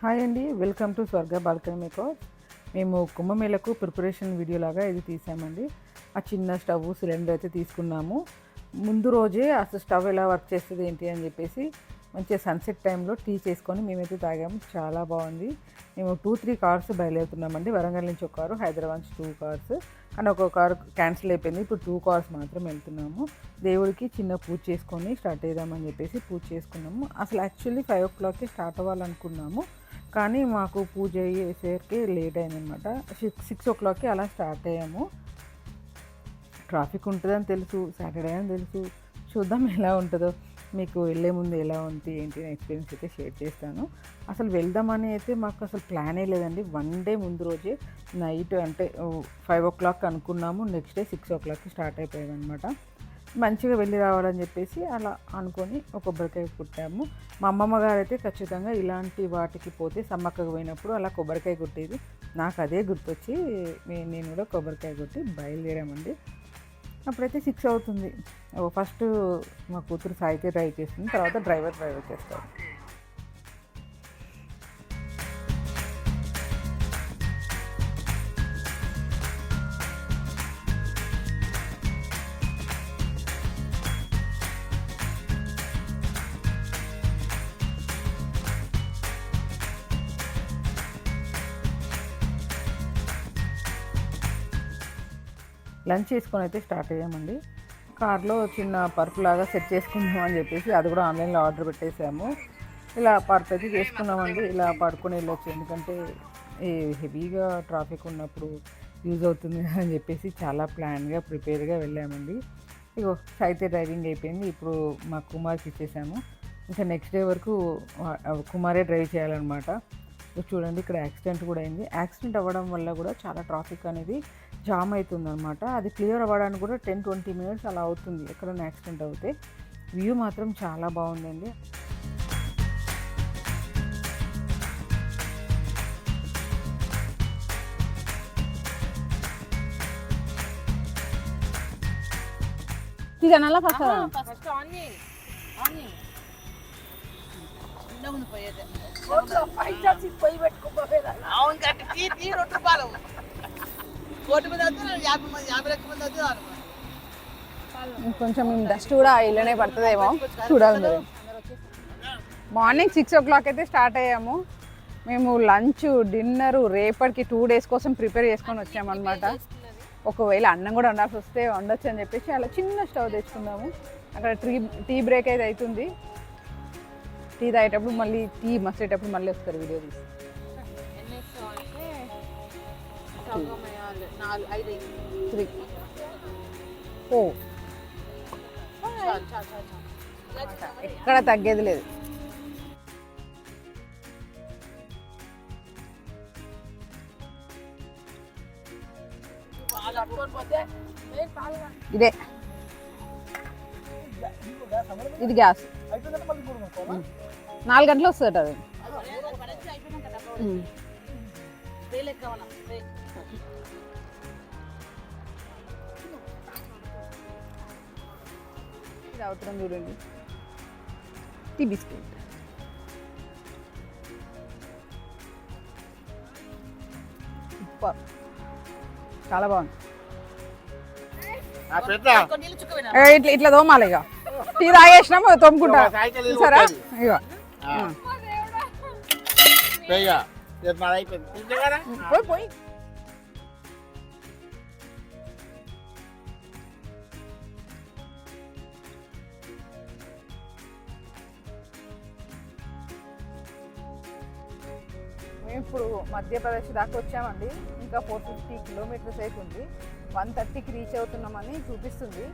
Hi అండి welcome to Swarga balcony మేకోస్ మేము కుంభమేళకు ప్రిపరేషన్ వీడియో లాగా ఇది తీసామండి. ఆ చిన్న స్టవ్ సిలిండర్ అయితే తీసుకున్నాము. ముందు రోజే అసలు స్టవ్ ఎలా వర్క్ చేస్తుంది ఏంటి అని చెప్పేసి మంచిగా సన్సెట్ టైంలో టీ చేసుకొని మేమైతే తాగాము. చాలా బాగుంది. మేము టూ త్రీ కార్స్ బయలుదేరుతున్నామండి. వరంగల్ నుంచి ఒక కారు హైదరాబాద్ నుంచి టూ కార్స్. కానీ ఒక కారు క్యాన్సిల్ అయిపోయింది. ఇప్పుడు టూ కార్స్ మాత్రం వెళ్తున్నాము. దేవుడికి చిన్న పూజ చేసుకొని స్టార్ట్ చేద్దామని చెప్పేసి పూజ చేసుకున్నాము. అసలు యాక్చువల్లీ ఫైవ్ ఓ క్లాక్కి స్టార్ట్ అవ్వాలనుకున్నాము. కానీ మాకు పూజ అయ్యేసరికి లేట్ అయిందనమాట సిక్స్ సిక్స్ ఓ క్లాక్కి అలా స్టార్ట్ అయ్యాము. ట్రాఫిక్ ఉంటుందని తెలుసు సాటర్డే అని తెలుసు. చూద్దాం ఎలా ఉంటుందో. మీకు వెళ్ళే ముందు ఎలా ఉంది ఏంటి ఎక్స్పీరియన్స్ అయితే షేర్ చేస్తాను. అసలు వెళ్దామని అయితే మాకు అసలు ప్లానే లేదండి. వన్ డే ముందు రోజే నైట్ అంటే ఫైవ్ ఓ క్లాక్ అనుకున్నాము. నెక్స్ట్ డే సిక్స్ ఓ క్లాక్కి స్టార్ట్ అయిపోయాం అనమాట మంచిగా వెళ్ళి రావాలని చెప్పేసి అలా అనుకొని ఒక కొబ్బరికాయ కుట్టాము. మా అమ్మమ్మ గారు అయితే ఖచ్చితంగా ఇలాంటి వాటికి పోతే సమ్మక్కకు పోయినప్పుడు అలా కొబ్బరికాయ కుట్టేది. నాకు అదే గుర్తొచ్చి మే- నేను కూడా కొబ్బరికాయ కొట్టి బయలుదేరామండి. అప్పుడైతే సిక్స్ అవుతుంది. ఫస్ట్ మా కూతురు సాయికే డ్రైవ్ చేస్తుంది తర్వాత డ్రైవర్ డ్రైవర్ చేస్తారు లంచ్ చేసుకొని అయితే స్టార్ట్ అయ్యామండి. కార్లో చిన్న పర్పు లాగా సెట్ చేసుకుందాం అని చెప్పేసి అది కూడా ఆన్లైన్లో ఆర్డర్ పెట్టేసాము ఇలా పరుపు అయితే చేసుకున్నామండి. ఇలా పడుకొని వెళ్ళొచ్చు. ఎందుకంటే ఈ హెవీగా ట్రాఫిక్ ఉన్నప్పుడు యూజ్ అవుతుంది అని చెప్పేసి చాలా ప్లాన్గా ప్రిపేర్గా వెళ్ళామండి. ఇగో అయితే డ్రైవింగ్ అయిపోయింది. ఇప్పుడు మా కుమార్కి ఇచ్చేసాము. ఇంకా నెక్స్ట్ డే వరకు కుమారే డ్రైవ్ చేయాలన్నమాట. చూడండి ఇక్కడ యాక్సిడెంట్ కూడా అయింది. యాక్సిడెంట్ అవ్వడం వల్ల కూడా చాలా ట్రాఫిక్ అనేది జామ్ అవుతుంది అనమాట అది క్లియర్ అవ్వడానికి కూడా టెన్ ట్వంటీ మినిట్స్ అలా అవుతుంది. ఎక్కడైనా యాక్సిడెంట్ అవుతే వ్యూ మాత్రం చాలా బాగుందండి. తిరగనాలా ఫస్ట్ ఫస్ట్ ఆనియన్ ఆనియన్ చిన్నగా పోయేది అవును తీ కోటి మంది అయితే యాభై మంది యాభై లక్షల మంది అయితే కొంచెం డస్ట్ కూడా ఇళ్ళనే పడుతుందేమో. చూడాలి. మార్నింగ్ సిక్స్ ఓ క్లాక్ అయితే స్టార్ట్ అయ్యాము. మేము లంచ్ డిన్నర్ రేపటికి టూ డేస్ కోసం ప్రిపేర్ చేసుకొని వచ్చామన్నమాట ఒకవేళ అన్నం కూడా వండాల్సి వస్తే వండొచ్చు అని చెప్పేసి అలా చిన్న స్టవ్ తెచ్చుకున్నాము. అక్కడ టీ టీ బ్రేక్ అయితే అవుతుంది. టీ తాగేటప్పుడు మళ్ళీ టీ మసేటప్పుడు మళ్ళీ వస్తారు వీడియో తీసి నాలుగు ఐదు త్రీ. చాలు ఎక్కడ తగ్గేది లేదు. ఇదే. ఇది గ్యాస్. నాలుగు గంటలు వస్తుంది అది. లెక్క కావాలా ఇది అవసరం చూడండి. Tea biscuit. సూపర్. చాలా బాగుంది. ఇట్లా ఇట్లా తోమాలి ఇక టీ తాగేసినాము తోముకుంటా. సరే ఇక పోయి పోయి మేము ఇప్పుడు మధ్యప్రదేశ్ దాకా వచ్చామండి. ఇంకా ఫోర్ ఫిఫ్టీ కిలోమీటర్స్ ఉంది వన్ థర్టీకి రీచ్ అవుతున్నామని చూపిస్తుంది.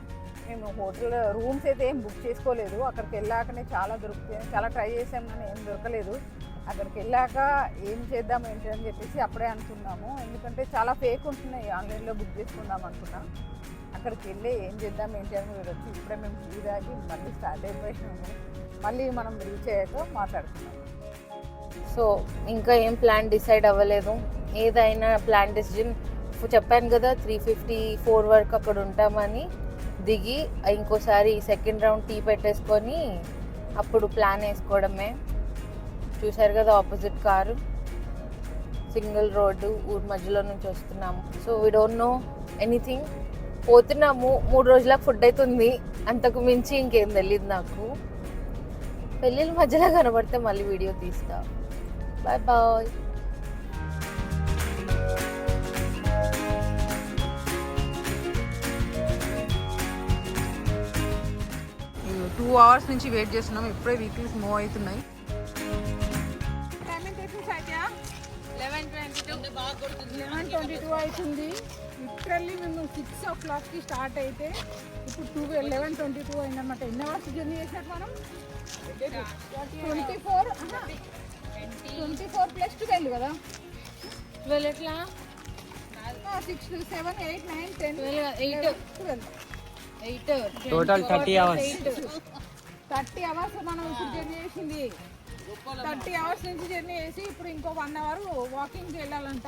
మేము హోటల్ రూమ్స్ అయితే ఏం బుక్ చేసుకోలేదు. అక్కడికి వెళ్ళాకనే చాలా దొరుకుతాయి. చాలా ట్రై చేసాం కానీ ఏం దొరకలేదు. అక్కడికి వెళ్ళాక ఏం చేద్దాం ఏంటి అని చెప్పేసి అప్పుడే అనుకున్నాము. ఎందుకంటే చాలా ఫేక్ ఉంటున్నాయి. ఆన్లైన్లో బుక్ చేసుకుందాం అనుకున్నాం. అక్కడికి వెళ్ళి ఏం చేద్దాం ఏంటి అని మీరు వచ్చి ఇప్పుడే మేము టీ తాగి మళ్ళీ స్టార్ట్ అయిపోయినాము. మళ్ళీ మనం రీచ్ అయ్యాక మాట్లాడుకున్నాము సో ఇంకా ఏం ప్లాన్ డిసైడ్ అవ్వలేదు. ఏదైనా ప్లాన్ డిసిజన్ చెప్పాను కదా త్రీ ఫిఫ్టీ ఫోర్ వరకు అక్కడ ఉంటామని దిగి ఇంకోసారి సెకండ్ రౌండ్ టీ పెట్టేసుకొని అప్పుడు ప్లాన్ వేసుకోవడమే. చూశారు కదా ఆపోజిట్ కారు సింగిల్ రోడ్డు ఊరి మధ్యలో నుంచి వస్తున్నాము. So we don't know anything పోతున్నాము మూడు రోజులకు ఫుడ్ అవుతుంది అంతకు మించి ఇంకేం తెలియదు నాకు. పెళ్ళిళ్ళ మధ్యలో కనబడితే మళ్ళీ వీడియో తీస్తా. బాయ్ బాయ్ టూ అవర్స్ నుంచి వెయిట్ చేస్తున్నాం. ఇప్పుడే వీక్లీస్ మూవ్ అవుతున్నాయి. లెవెన్ ట్వంటీ టూ అవుతుంది. లిటరల్లీ మేము సిక్స్ ఓ క్లాక్కి స్టార్ట్ అయితే ఇప్పుడు టూ లెవెన్ ట్వంటీ టూ అయిందన్నమాట. ఎన్ని అవర్స్ జర్నీ చేసినట్టు మనం? Twenty four twenty four plus twelve కదా? ట్వెల్వ్ ఎట్లా? Six seven eight nine ten eight twelve eight total thirty hours thirty hours మనం ఇప్పుడు జర్నీ చేసింది. థర్టీ అవర్స్ నుంచి జర్నీ చేసి ఇప్పుడు ఇంకో వన్ అవర్ వాకింగ్కి వెళ్ళాలంట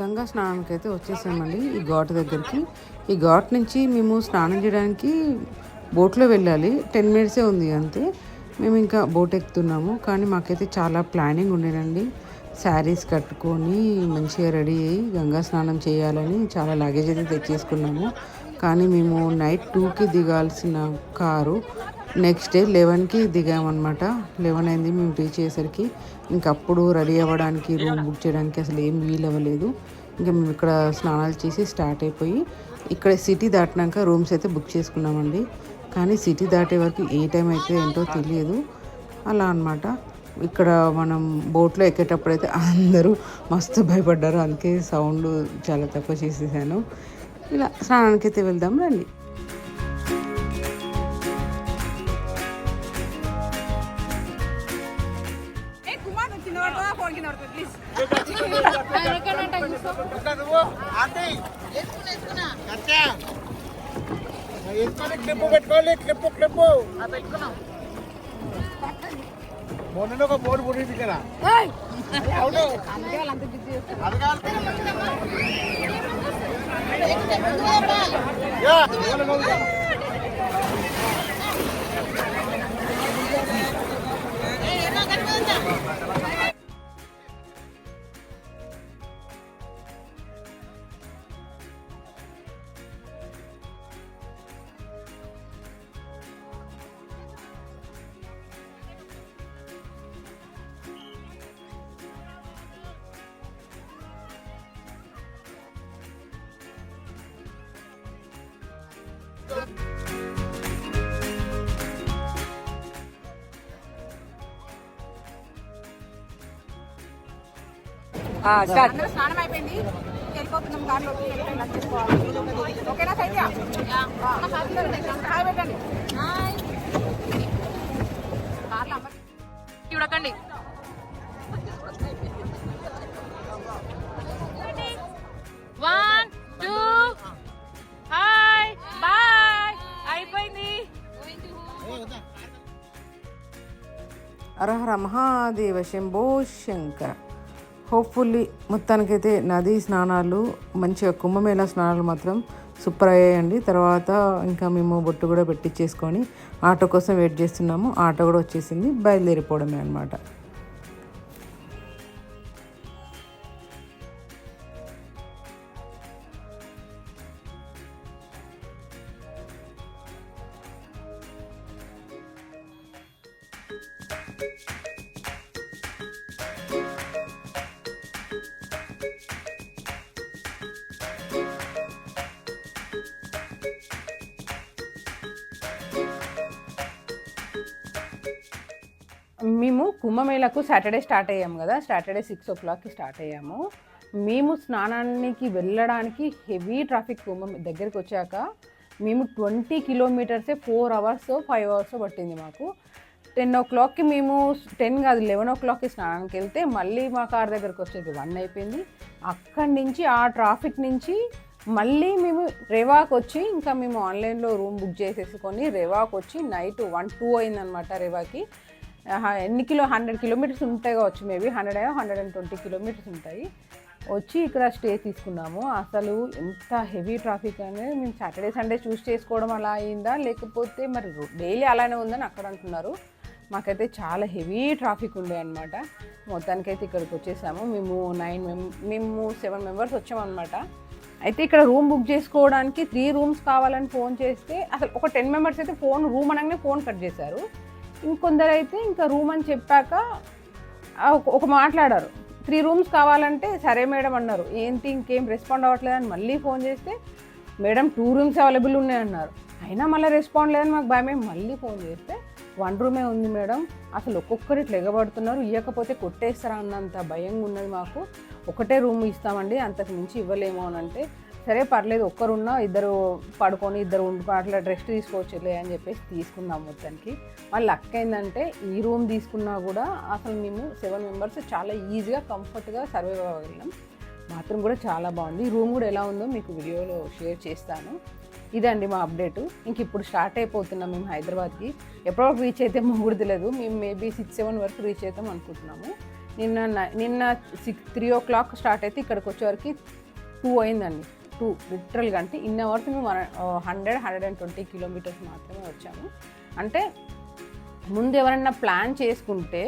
గంగా స్నానానికి అయితే వచ్చేసామండి ఈ ఘాట్ దగ్గరికి. ఈ ఘాట్ నుంచి మేము స్నానం చేయడానికి బోట్లో వెళ్ళాలి. టెన్ మినిట్సే ఉంది అంతే. మేము ఇంకా బోట్ ఎక్కుతున్నాము. కానీ మాకైతే చాలా ప్లానింగ్ ఉండేనండి శారీస్ కట్టుకొని మంచిగా రెడీ అయ్యి గంగా స్నానం చేయాలని చాలా లగేజ్ అయితే తెచ్చేసుకున్నాము. కానీ మేము నైట్ టూకి దిగాల్సిన కారు నెక్స్ట్ డే లెవెన్కి దిగామన్నమాట. లెవెన్ అయింది మేము రీచ్ అయ్యేసరికి ఇంకప్పుడు రెడీ అవ్వడానికి రూమ్ బుక్ చేయడానికి అసలు ఏం వీలు అవ్వలేదు. ఇంకా మేము ఇక్కడ స్నానాలు చేసి స్టార్ట్ అయిపోయి ఇక్కడ సిటీ దాటినాక రూమ్స్ అయితే బుక్ చేసుకున్నామండి. కానీ సిటీ దాటే వరకు ఏ టైం అయితే ఏంటో తెలియదు. అలా అనమాట ఇక్కడ మనం బోట్లో ఎక్కేటప్పుడు అయితే అందరూ మస్తు భయపడ్డారు. అందుకే సౌండ్ చాలా తక్కువ చేసేసాను. ఇలా స్నానానికి అయితే వెళ్దాం రండి. క్లిప్ పెట్టుకోవాలి క్లిప్ క్లిప్ మొన్న ఒక బోర్డు పుట్టింది కదా అవును. అది అందరూ స్నానం అయిపోయింది వెళ్ళిపోతున్నాం కార్లోకి ఓకేనా సైత్య? హాయ్ పెట్టండి అరహర మహాదేవ శంభో శంకర. హోప్ఫుల్లీ మొత్తానికైతే నదీ స్నానాలు మంచిగా కుంభమేళా స్నానాలు మాత్రం సూపర్ అయ్యాయండి. తర్వాత ఇంకా మేము బొట్టు కూడా పెట్టించేసుకొని ఆటో కోసం వెయిట్ చేస్తున్నాము. ఆటో కూడా వచ్చేసింది. బయలుదేరిపోవడమే అనమాట మేము కుంభమేళకు సాటర్డే స్టార్ట్ అయ్యాము కదా. సాటర్డే సిక్స్ ఓ క్లాక్కి స్టార్ట్ అయ్యాము. మేము స్నానానికి వెళ్ళడానికి హెవీ ట్రాఫిక్ కుంభం దగ్గరికి వచ్చాక మేము ట్వంటీ కిలోమీటర్సే ఫోర్ అవర్స్ ఫైవ్ అవర్స్ పట్టింది మాకు. టెన్ ఓ క్లాక్కి మేము టెన్ కాదు లెవెన్ ఓ క్లాక్కి స్నానానికి వెళ్తే మళ్ళీ మా కార్ దగ్గరకు వచ్చేది. వన్ అయిపోయింది. అక్కడి నుంచి ఆ ట్రాఫిక్ నుంచి మళ్ళీ మేము రేవాకి వచ్చి ఇంకా మేము ఆన్లైన్లో రూమ్ బుక్ చేసేసుకొని రేవాకి వచ్చి నైట్ వన్ టూ అయిందనమాట రేవాకి. ఎన్ని కిలో హండ్రెడ్ కిలోమీటర్స్ ఉంటాయి కావచ్చు maybe hundred hundred and twenty kilometres ఉంటాయి. వచ్చి ఇక్కడ స్టే తీసుకున్నాము. అసలు ఎంత హెవీ ట్రాఫిక్ అనేది మేము సాటర్డే సండే చూస్ చేసుకోవడం అలా అయిందా? లేకపోతే మరి డైలీ అలానే ఉందని అక్కడ అంటున్నారు. మాకైతే చాలా హెవీ ట్రాఫిక్ ఉండే అనమాట మొత్తానికైతే ఇక్కడికి వచ్చేసాము. మేము నైన్ మెం మేము సెవెన్ మెంబర్స్ వచ్చామన్నమాట. అయితే ఇక్కడ రూమ్ బుక్ చేసుకోవడానికి త్రీ రూమ్స్ కావాలని ఫోన్ చేస్తే అసలు ఒక టెన్ మెంబర్స్ అయితే ఫోన్ రూమ్ అనగానే ఫోన్ కట్ చేశారు. ఇంకొందరు అయితే ఇంకా రూమ్ అని చెప్పాక ఒక- ఒక మాట్లాడారు. త్రీ రూమ్స్ కావాలంటే సరే మేడం అన్నారు. ఏంటి ఇంకేం రెస్పాండ్ అవ్వట్లేదని మళ్ళీ ఫోన్ చేస్తే మేడం టూ రూమ్స్ అవైలబుల్ ఉన్నాయన్నారు అయినా మళ్ళీ రెస్పాండ్ లేదని మాకు భయమే. మళ్ళీ ఫోన్ చేస్తే వన్ రూమే ఉంది మేడం. అసలు ఒక్కొక్కరు ఇట్లా ఎగబడుతున్నారు ఇవ్వకపోతే కొట్టేస్తారా అన్నంత భయంగా ఉన్నది మాకు. ఒకటే రూమ్ ఇస్తామండి అంతకు మించి ఇవ్వలేమో అని అంటే సరే పర్లేదు ఒక్కరున్నా ఇద్దరు పడుకొని ఇద్దరు వండుకొని అట్లా రెస్ట్ తీసుకోవచ్చులే అని చెప్పేసి తీసుకున్నాం మొత్తానికి. మళ్ళీ లక్ ఏంటంటే ఈ రూమ్ తీసుకున్నా కూడా అసలు మేము సెవెన్ మెంబర్స్ చాలా ఈజీగా కంఫర్ట్గా సర్వైవ్ అవ్వగలిగాం. బాత్రూమ్ కూడా చాలా బాగుంది. రూమ్ కూడా ఎలా ఉందో మీకు వీడియోలో షేర్ చేస్తాను. ఇదండి మా అప్డేట్ ఇంక ఇప్పుడు స్టార్ట్ అయిపోతున్నాం మేము హైదరాబాద్కి. ఎప్పుడో రీచ్ అయితే మాకు మేము మేబీ సిక్స్ సెవెన్ వరకు రీచ్ అవుతాం అనుకుంటున్నాము. నిన్న నిన్న six three o'clock start అయితే ఇక్కడికి వచ్చేవరకు టూ అయిందండి. టూ లిటరల్గా అంటే ఇన్ వరకు మేము hundred hundred and twenty kilometres మాత్రమే వచ్చాము. అంటే ముందు ఎవరైనా ప్లాన్ చేసుకుంటే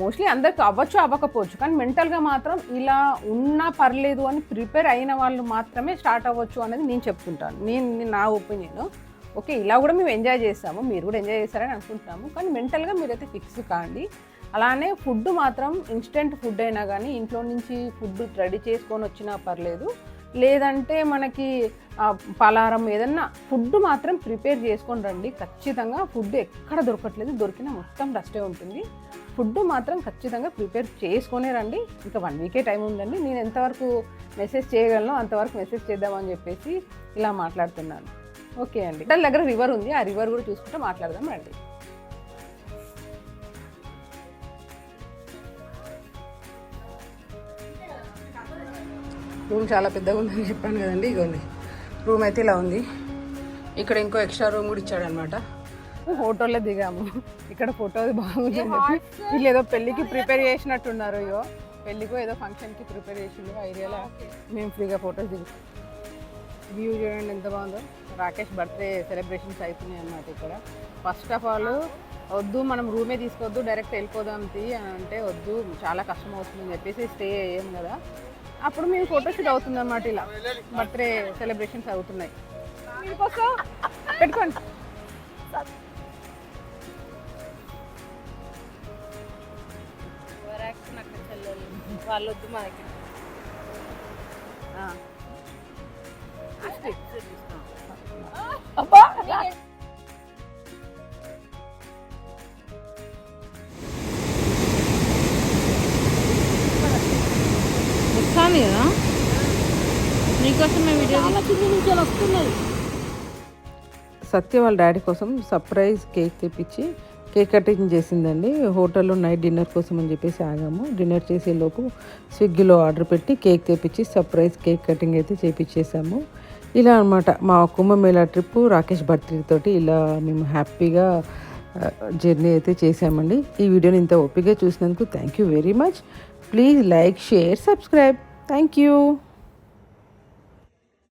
మోస్ట్లీ అందరికి అవ్వచ్చు అవ్వకపోవచ్చు. కానీ మెంటల్గా మాత్రం ఇలా ఉన్నా పర్లేదు అని ప్రిపేర్ అయిన వాళ్ళు మాత్రమే స్టార్ట్ అవ్వచ్చు అనేది నేను చెప్తుంటాను. నేను నా ఒపీనియన్. ఓకే ఇలా కూడా మేము ఎంజాయ్ చేస్తాము మీరు కూడా ఎంజాయ్ చేస్తారని అనుకుంటున్నాము. కానీ మెంటల్గా మీరైతే ఫిక్స్ కాండి. అలానే ఫుడ్ మాత్రం ఇన్స్టెంట్ ఫుడ్ అయినా కానీ ఇంట్లో నుంచి ఫుడ్ రెడీ చేసుకొని వచ్చినా పర్లేదు. లేదంటే మనకి పలారం ఏదన్నా ఫుడ్ మాత్రం ప్రిపేర్ చేసుకొని రండి. ఖచ్చితంగా ఫుడ్ ఎక్కడ దొరకట్లేదు దొరికినా మొత్తం డస్టే ఉంటుంది. ఫుడ్ మాత్రం ఖచ్చితంగా ప్రిపేర్ చేసుకునే రండి. ఇంకా వన్ వీకే టైం ఉందండి. నేను ఎంతవరకు మెసేజ్ చేయగలను అంతవరకు మెసేజ్ చేద్దామని చెప్పేసి ఇలా మాట్లాడుతున్నాను. ఓకే అండి. దాని దగ్గర రివర్ ఉంది. ఆ రివర్ కూడా చూసుకుంటే మాట్లాడదాం రండి. రూమ్ చాలా పెద్దగా ఉందని చెప్పాను కదండి. ఇగోండి. రూమ్ అయితే ఇలా ఉంది. ఇక్కడ ఇంకో ఎక్స్ట్రా రూమ్ కూడా ఇచ్చాడు అనమాట హోటల్లో దిగాము. ఇక్కడ ఫోటో బాగుంది వీళ్ళు ఏదో పెళ్ళికి ప్రిపేర్ చేసినట్టున్నారు అయ్యో పెళ్ళికో ఏదో ఫంక్షన్కి ప్రిపేర్ చేసిండు ఏరియాలో. మేము ఫ్రీగా ఫొటోస్ దిగు వ్యూ చూడండి ఎంత బాగుందో. రాకేష్ బర్త్డే సెలబ్రేషన్స్ అవుతున్నాయి అన్నమాట ఇక్కడ. ఫస్ట్ ఆఫ్ ఆల్ వద్దు మనం రూమే తీసుకోవద్దు డైరెక్ట్ వెళ్ళిపోదాం తీ అని అంటే వద్దు చాలా కష్టం అవుతుందని చెప్పేసి స్టే అయ్యాం కదా. అప్పుడు మేము ఫోటోషూట్ అవుతుంది అన్నమాట ఇలా. బర్త్డే సెలబ్రేషన్స్ అవుతున్నాయి. మీకోసం పెట్టుకోండి వాళ్ళొద్దు మనకి. ఆ. వస్తాను కదా? నీకోసం వీడియో సత్య వాళ్ళ డాడీ కోసం సర్ప్రైజ్ కేక్ తెప్పించి కేక్ కటింగ్ చేసిందండి. హోటల్లో నైట్ డిన్నర్ కోసం అని చెప్పేసి ఆగాము. డిన్నర్ చేసేలోపు స్విగ్గీలో ఆర్డర్ పెట్టి కేక్ తెప్పించి సర్ప్రైజ్ కేక్ కటింగ్ అయితే చేపించేసాము ఇలా అనమాట మా కుంభమేళా ట్రిప్ రాకేష్ బర్త్డే తోటి ఇలా మేము హ్యాపీగా జర్నీ అయితే చేసామండి ఈ వీడియోని ఇంత ఓపికగా చూసినందుకు thank you very much. Please like share subscribe. Thank you.